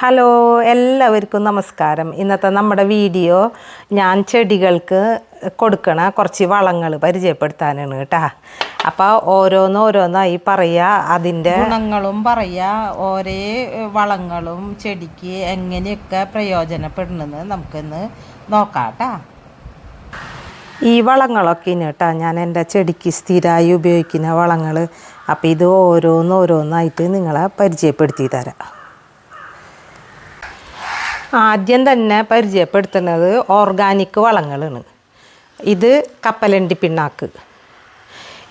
Hello എല്ലാവർക്കും നമസ്കാരം. ഇന്നത്തെ നമ്മുടെ വീഡിയോ ഞാൻ ചെടികൾക്ക് കൊടുക്കണ കുറച്ച് വളങ്ങൾ പരിചയപ്പെടുത്താനാണ് കേട്ടാ. അപ്പോൾ ഓരോന്നോരോന്നായി പറയുക അതിന്റെ ഗുണങ്ങളും പറയുക ഓരോ വളങ്ങളും ചെടിക്ക് എങ്ങനെയൊക്കെ പ്രയോജനപ്പെടുന്നത് നമുക്കിന്ന് നോക്കാം ട്ടാ ഈ വളങ്ങളൊക്കെ കേട്ടോ ഞാൻ എന്റെ ചെടിക്ക് സ്ഥിരമായി ഉപയോഗിക്കുന്ന വളങ്ങൾ അപ്പോൾ ഇത് ഓരോന്നോരോന്നായിട്ട് നിങ്ങളെ പരിചയപ്പെടുത്തി തരാം. ആദ്യം തന്നെ പരിചയപ്പെടുത്തുന്നത് ഓർഗാനിക് വളങ്ങളാണ്. ഇത് കപ്പലണ്ടി പിണ്ണാക്ക്.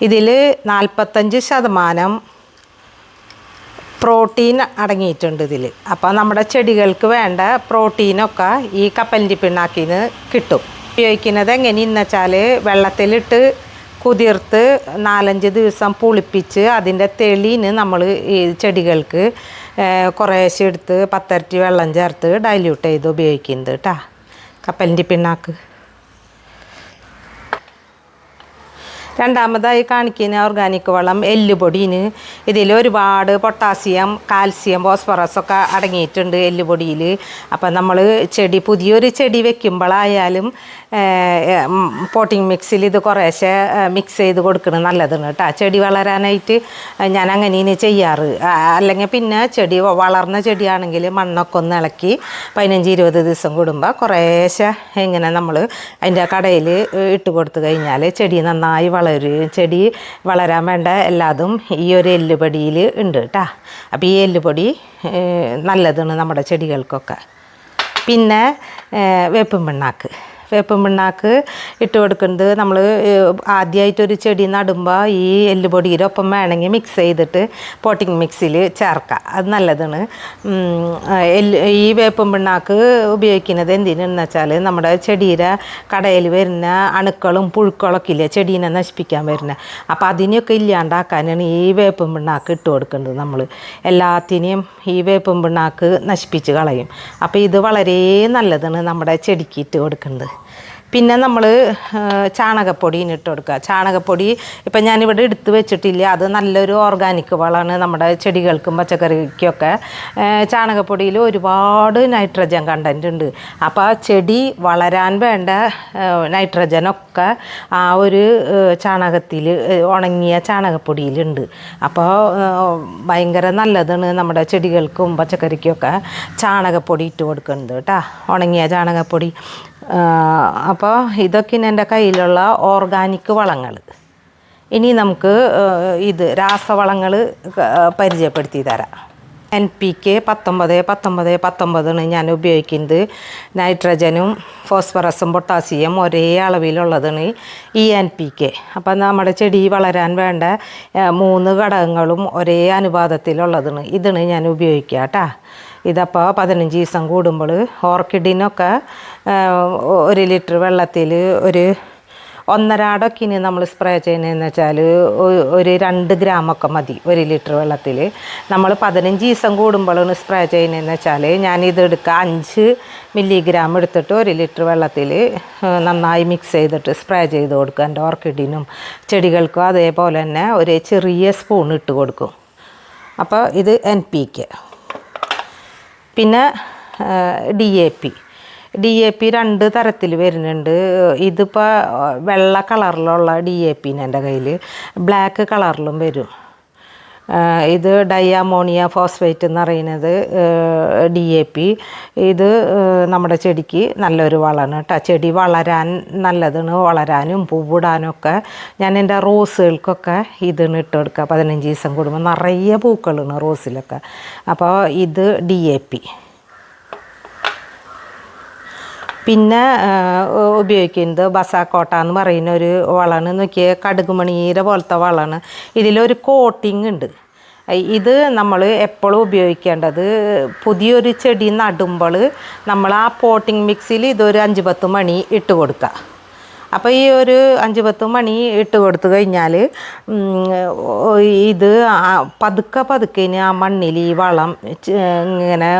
ഇതിൽ നാൽപ്പത്തഞ്ച് ശതമാനം പ്രോട്ടീൻ അടങ്ങിയിട്ടുണ്ട് ഇതിൽ. അപ്പോൾ നമ്മുടെ ചെടികൾക്ക് വേണ്ട പ്രോട്ടീനൊക്കെ ഈ കപ്പലണ്ടി പിണ്ണാക്കിൽ നിന്ന് കിട്ടും. ഉപയോഗിക്കുന്നത് എങ്ങനെയെന്ന് വെച്ചാൽ വെള്ളത്തിലിട്ട് കുതിർത്ത് നാലഞ്ച് ദിവസം പുളിപ്പിച്ച് അതിന്റെ തെളിന് നമ്മൾ ഈ ചെടികൾക്ക് കുറേശ്ശെ എടുത്ത് പത്തരട്ടി വെള്ളം ചേർത്ത് ഡൈല്യൂട്ട് ചെയ്ത് ഉപയോഗിക്കുന്നത് കേട്ടോ കപ്പലിന്റെ പിണ്ണാക്ക്. രണ്ടാമതായി കാണിക്കുന്ന ഓർഗാനിക് വളം എല്ലുപൊടിന്. ഇതിൽ ഒരുപാട് പൊട്ടാസ്യം കാൽസ്യം ഫോസ്ഫറസ് ഒക്കെ അടങ്ങിയിട്ടുണ്ട് എല്ലുപൊടിയിൽ അപ്പം നമ്മൾ ചെടി പുതിയൊരു ചെടി വെക്കുമ്പോഴായാലും പോട്ടിംഗ് മിക്സിൽ ഇത് കുറേശ്ശെ മിക്സ് ചെയ്ത് കൊടുക്കുന്നത് നല്ലതാണ് കേട്ടോ. ചെടി വളരാനായിട്ട് ഞാൻ അങ്ങനെയാണ് ചെയ്യാറ്. അല്ലെങ്കിൽ പിന്നെ ചെടി വളർന്ന ചെടിയാണെങ്കിൽ മണ്ണൊക്കെ ഒന്ന് ഇളക്കി പതിനഞ്ച് ഇരുപത് ദിവസം കൂടുമ്പോൾ കുറേശ്ശെ ഇങ്ങനെ നമ്മൾ അതിന്റെ കടയിൽ ഇട്ട് കൊടുത്തു കഴിഞ്ഞാൽ ചെടി നന്നായി വളരും ചെടി വളരാൻ വേണ്ട എല്ലാതും ഈ ഒരു എല്ലുപൊടിയിൽ ഉണ്ട് കേട്ടോ അപ്പോൾ ഈ എല്ലുപൊടി നല്ലതാണ് നമ്മുടെ ചെടികൾക്കൊക്കെ. പിന്നെ വേപ്പിൻ പിണ്ണാക്ക്. വേപ്പിൻ പിണ്ണാക്ക് ഇട്ട് കൊടുക്കുന്നത് നമ്മൾ ആദ്യമായിട്ടൊരു ചെടി നടുമ്പോൾ ഈ എല്ലുപൊടിയുടെ ഒപ്പം വേണമെങ്കിൽ മിക്സ് ചെയ്തിട്ട് പോട്ടിംഗ് മിക്സിൽ ചേർക്കുക അത് നല്ലതാണ്. എല്ല് ഈ വേപ്പിൻ പിണ്ണാക്ക് ഉപയോഗിക്കുന്നത് എന്തിനെന്ന് വെച്ചാൽ നമ്മുടെ ചെടിയുടെ കടയിൽ വരുന്ന അണുക്കളും പുഴുക്കളൊക്കെ ഇല്ലേ ചെടീനെ നശിപ്പിക്കാൻ വരുന്ന. അപ്പോൾ അതിനെയൊക്കെ ഇല്ലാണ്ടാക്കാനാണ് ഈ വേപ്പിൻ പിണ്ണാക്ക് ഇട്ട് കൊടുക്കുന്നത് നമ്മൾ എല്ലാത്തിനെയും ഈ വേപ്പിൻ പിണ്ണാക്ക് നശിപ്പിച്ച് കളയും. അപ്പോൾ ഇത് വളരെ നല്ലതാണ് നമ്മുടെ ചെടിക്ക് ഇട്ട് കൊടുക്കുന്നത്. പിന്നെ നമ്മൾ ചാണകപ്പൊടി ഇട്ട് കൊടുക്കുക. ചാണകപ്പൊടി ഇപ്പം ഞാനിവിടെ എടുത്ത് വെച്ചിട്ടില്ല. അത് നല്ലൊരു ഓർഗാനിക് വളമാണ് നമ്മുടെ ചെടികൾക്കും പച്ചക്കറിക്കൊക്കെ. ചാണകപ്പൊടിയിൽ ഒരുപാട് നൈട്രജൻ കണ്ടന്റ് ഉണ്ട്. അപ്പോൾ ആ ചെടി വളരാൻ വേണ്ട നൈട്രജനൊക്കെ ആ ഒരു ചാണകത്തിൽ ഉണങ്ങിയ ചാണകപ്പൊടിയിലുണ്ട്. അപ്പോൾ ഭയങ്കര നല്ലതാണ് നമ്മുടെ ചെടികൾക്കും പച്ചക്കറിക്കൊക്കെ ചാണകപ്പൊടി ഇട്ട് കൊടുക്കുന്നത് കേട്ടോ. ഉണങ്ങിയ ചാണകപ്പൊടി. അപ്പോൾ ഇതൊക്കെയാണ് എന്റെ കയ്യിലുള്ള ഓർഗാനിക് വളങ്ങൾ. ഇനി നമുക്ക് ഇത് രാസവളങ്ങൾ പരിചയപ്പെടുത്തി തരാം. എൻ പി കെ പത്തൊമ്പത് പത്തൊമ്പത് പത്തൊമ്പതാണ് ഞാൻ ഉപയോഗിക്കുന്നത്. നൈട്രജനും ഫോസ്ഫറസും പൊട്ടാസ്യം ഒരേ അളവിലുള്ളതാണ് ഈ എൻ പി കെ അപ്പം നമ്മുടെ ചെടി വളരാൻ വേണ്ട മൂന്ന് ഘടകങ്ങളും ഒരേ അനുപാതത്തിലുള്ളതാണ്. ഇതാണ് ഞാൻ ഉപയോഗിക്കുക കേട്ടോ. ഇതപ്പോൾ പതിനഞ്ച് ദിവസം കൂടുമ്പോൾ ഓർക്കിഡിനൊക്കെ ഒരു ലിറ്റർ വെള്ളത്തിൽ ഒരു ഒന്നരാടൊക്കെ ഇനി നമ്മൾ സ്പ്രേ ചെയ്യുന്നതെന്ന് വെച്ചാൽ ഒരു രണ്ട് ഗ്രാമൊക്കെ മതി ഒരു ലിറ്റർ വെള്ളത്തിൽ നമ്മൾ പതിനഞ്ച് ദിവസം കൂടുമ്പോഴാണ് സ്പ്രേ ചെയ്യുന്നതെന്ന് വെച്ചാൽ ഞാനിത് എടുക്കുക അഞ്ച് മില്ലിഗ്രാം എടുത്തിട്ട് ഒരു ലിറ്റർ വെള്ളത്തിൽ നന്നായി മിക്സ് ചെയ്തിട്ട് സ്പ്രേ ചെയ്ത് കൊടുക്കുക എന്റെ ഓർക്കിഡിനും. ചെടികൾക്കും അതേപോലെ തന്നെ ഒരു ചെറിയ സ്പൂൺ ഇട്ട് കൊടുക്കും. അപ്പോൾ ഇത് എൻ പി കെ പിന്നെ D A P D A P രണ്ട് തരത്തിൽ വരുന്നുണ്ട്. ഇതിപ്പോൾ വെള്ള കളറിലുള്ള ഡി എ പിന്നെ എന്റെ കയ്യിൽ ബ്ലാക്ക് കളറിലും വരും. ഇത് ഡയാമോണിയ ഫോസ്ഫേറ്റ് എന്ന് പറയുന്നത് ഡി എ പി ഇത് നമ്മുടെ ചെടിക്ക് നല്ലൊരു വളമാണ് കേട്ടോ. ചെടി വളരാൻ നല്ലതാണ്. വളരാനും പൂവിടാനൊക്കെ ഞാൻ എന്റെ റോസുകൾക്കൊക്കെ ഇതിന് ഇട്ട് കൊടുക്കുക. പതിനഞ്ച് ദിവസം കൂടുമ്പോൾ നിറയെ പൂക്കളാണ് റോസിലൊക്കെ. അപ്പോൾ ഇത് ഡി എ പി പിന്നെ ഉപയോഗിക്കുന്നത് ബസാക്കോട്ട എന്ന് പറയുന്ന ഒരു വളമാണ്. നോക്കിയ കടുകുമണീര പോലത്തെ വളമാണ്. ഇതിലൊരു കോട്ടിങ് ഉണ്ട്. ഇത് നമ്മൾ എപ്പോഴും ഉപയോഗിക്കേണ്ടത് പുതിയൊരു ചെടി നടുമ്പോൾ നമ്മൾ ആ പോട്ടിംഗ് മിക്സിൽ ഇതൊരു അഞ്ച് പത്ത് മണി ഇട്ട് കൊടുക്കുക അപ്പോൾ ഈ ഒരു അഞ്ച് പത്ത് മണി ഇട്ട് കൊടുത്തു കഴിഞ്ഞാൽ ഇത് പതുക്കെ പതുക്കെ ഇനി ആ മണ്ണിൽ ഈ വളം ഇങ്ങനെ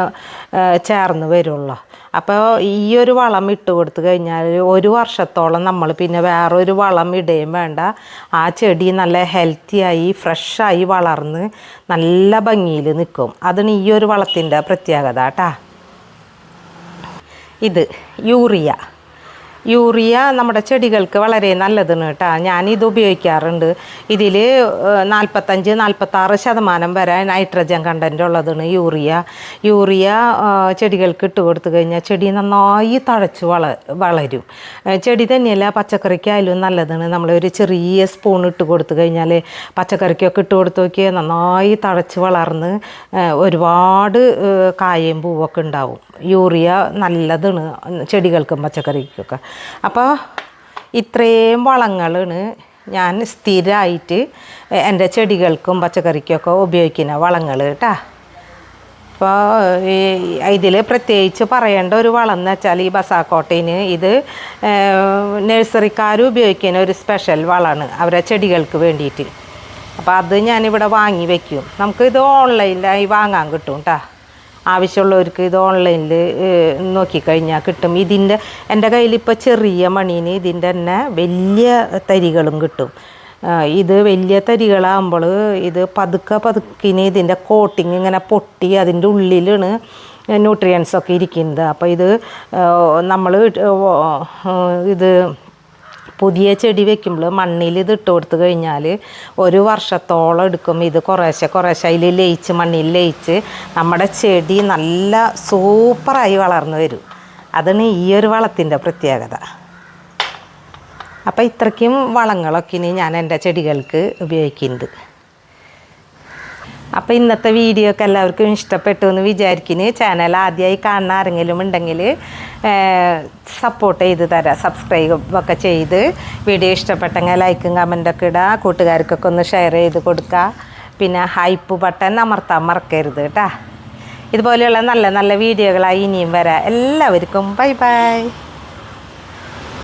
ചേർന്ന് വരുള്ളൂ. അപ്പോൾ ഈ ഒരു വളം ഇട്ട് കൊടുത്തു കഴിഞ്ഞാൽ ഒരു വർഷത്തോളം നമ്മൾ പിന്നെ വേറൊരു വളം ഇടുകയും വേണ്ട. ആ ചെടി നല്ല ഹെൽത്തിയായി ഫ്രഷായി വളർന്ന് നല്ല ഭംഗിയിൽ നിൽക്കും. അതാണ് ഈ ഒരു വളത്തിന്റെ പ്രത്യേകത കേട്ടാ ഇത് യൂറിയ. യൂറിയ നമ്മുടെ ചെടികൾക്ക് വളരെ നല്ലതാണ് കേട്ടോ. ഞാനിത് ഉപയോഗിക്കാറുണ്ട്. ഇതിൽ നാൽപ്പത്തഞ്ച് നാൽപ്പത്താറ് ശതമാനം വരെ നൈട്രജൻ കണ്ടന്റ് ഉള്ളതാണ് യൂറിയ. യൂറിയ ചെടികൾക്ക് ഇട്ട് കൊടുത്തു കഴിഞ്ഞാൽ ചെടി നന്നായി തഴച്ചു വള വളരും. ചെടി തന്നെയല്ല പച്ചക്കറിക്കായാലും നല്ലതാണ് നമ്മൾ ഒരു ചെറിയ സ്പൂൺ ഇട്ട് കൊടുത്തു കഴിഞ്ഞാൽ പച്ചക്കറിക്കൊക്കെ ഇട്ട് കൊടുത്തു നോക്കിയാൽ നന്നായി തഴച്ച് വളർന്ന് ഒരുപാട് കായയും പൂവൊക്കെ ഉണ്ടാവും. യൂറിയ നല്ലതാണ് ചെടികൾക്കും പച്ചക്കറിക്കൊക്കെ. അപ്പോൾ ഇത്രയും വളങ്ങളാണ് ഞാൻ സ്ഥിരമായിട്ട് എന്റെ ചെടികൾക്കും പച്ചക്കറിക്കൊക്കെ ഉപയോഗിക്കുന്ന വളങ്ങൾ കേട്ടോ അപ്പോൾ ഇതിൽ പ്രത്യേകിച്ച് പറയേണ്ട ഒരു വളം എന്ന് വെച്ചാൽ ഈ ബസാക്കോട്ടയിന് ഇത് നഴ്സറിക്കാർ ഉപയോഗിക്കുന്ന ഒരു സ്പെഷ്യൽ വളമാണ് അവരെ ചെടികൾക്ക് വേണ്ടിയിട്ട്. അപ്പോൾ അത് ഞാനിവിടെ വാങ്ങി വയ്ക്കും നമുക്ക് ഇത് ഓൺലൈനിലായി വാങ്ങാൻ കിട്ടും കേട്ടോ ആവശ്യമുള്ളവർക്ക് ഇത് ഓൺലൈനിൽ നോക്കിക്കഴിഞ്ഞാൽ കിട്ടും. ഇതിന്റെ എന്റെ കയ്യിൽ ഇപ്പോൾ ചെറിയ മണീന് ഇതിന്റെ തന്നെ വലിയ തരികളും കിട്ടും. ഇത് വലിയ തരികളാകുമ്പോൾ ഇത് പതുക്കെ പതുക്കിന് ഇതിന്റെ കോട്ടിങ് ഇങ്ങനെ പൊട്ടി അതിന്റെ ഉള്ളിലാണ് ന്യൂട്രിയൻസ് ഒക്കെ ഇരിക്കുന്നത്. അപ്പോൾ ഇത് നമ്മൾ ഇത് പുതിയ ചെടി വെക്കുമ്പോൾ മണ്ണിൽ ഇത് ഇട്ട് കൊടുത്തു കഴിഞ്ഞാൽ ഒരു വർഷത്തോളം എടുക്കും. ഇത് കുറേശ്ശെ കുറേശ്ശെ അതിൽ ലയിച്ച് മണ്ണിൽ ലയിച്ച് നമ്മുടെ ചെടി നല്ല സൂപ്പറായി വളർന്നു വരും. അതാണ് ഈ ഒരു വളത്തിന്റെ പ്രത്യേകത. അപ്പോൾ ഇത്രയ്ക്കും വളങ്ങളൊക്കെ ഇനി ഞാൻ എന്റെ ചെടികൾക്ക് ഉപയോഗിക്കുന്നുണ്ട്. അപ്പോൾ ഇന്നത്തെ വീഡിയോ ഒക്കെ എല്ലാവർക്കും ഇഷ്ടപ്പെട്ടു എന്ന് വിചാരിക്കുന്നു. ചാനൽ ആദ്യമായി കാണുന്ന ആരെങ്കിലും ഉണ്ടെങ്കിൽ സപ്പോർട്ട് ചെയ്ത് തരാം സബ്സ്ക്രൈബ് ഒക്കെ ചെയ്ത്. വീഡിയോ ഇഷ്ടപ്പെട്ടെങ്കിൽ ലൈക്കും കമന്റൊക്കെ ഇടുക കൂട്ടുകാർക്കൊക്കെ ഒന്ന് ഷെയർ ചെയ്ത് കൊടുക്കുക പിന്നെ ഹൈപ്പ് ബട്ടൺ അമർത്താൻ മറക്കരുത് കേട്ടോ ഇതുപോലെയുള്ള നല്ല നല്ല വീഡിയോകളായി ഇനിയും വരാം. എല്ലാവർക്കും ബൈ ബൈ